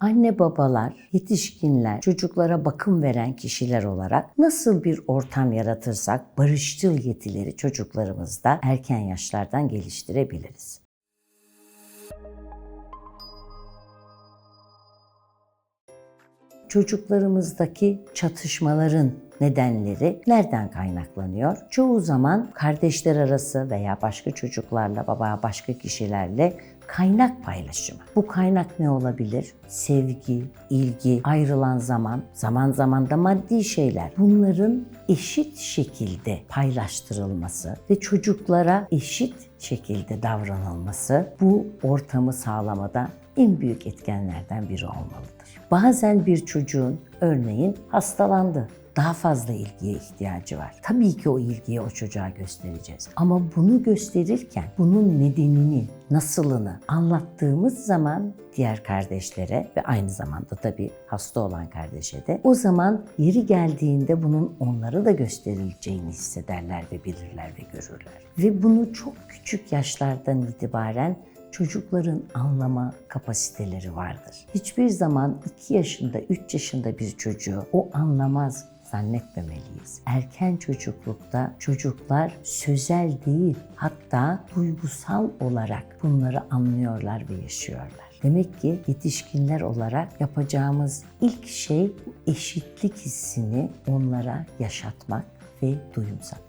Anne babalar, yetişkinler, çocuklara bakım veren kişiler olarak nasıl bir ortam yaratırsak barışçıl yetileri çocuklarımızda erken yaşlardan geliştirebiliriz. çocuklarımızdaki çatışmaların nedenleri nereden kaynaklanıyor? Çoğu zaman kardeşler arası veya başka çocuklarla, baba başka kişilerle kaynak paylaşımı. Bu kaynak ne olabilir? Sevgi, ilgi, ayrılan zaman, zaman zaman da maddi şeyler. Bunların eşit şekilde paylaştırılması ve çocuklara eşit şekilde davranılması bu ortamı sağlamada en büyük etkenlerden biri olmalıdır. Bazen bir çocuğun örneğin hastalandı. Daha fazla ilgiye ihtiyacı var. Tabii ki o ilgiyi o çocuğa göstereceğiz. Ama bunu gösterirken bunun nedenini, nasılını anlattığımız zaman diğer kardeşlere ve aynı zamanda tabii hasta olan kardeşe de o zaman yeri geldiğinde bunun onlara da gösterileceğini hissederler ve bilirler ve görürler. Ve bunu çok küçük yaşlardan itibaren çocukların anlama kapasiteleri vardır. Hiçbir zaman 2 yaşında, 3 yaşında bir çocuğu o anlamaz zannetmemeliyiz. Erken çocuklukta çocuklar sözel değil hatta duygusal olarak bunları anlıyorlar ve yaşıyorlar. Demek ki yetişkinler olarak yapacağımız ilk şey eşitlik hissini onlara yaşatmak ve duyumsatmaktır.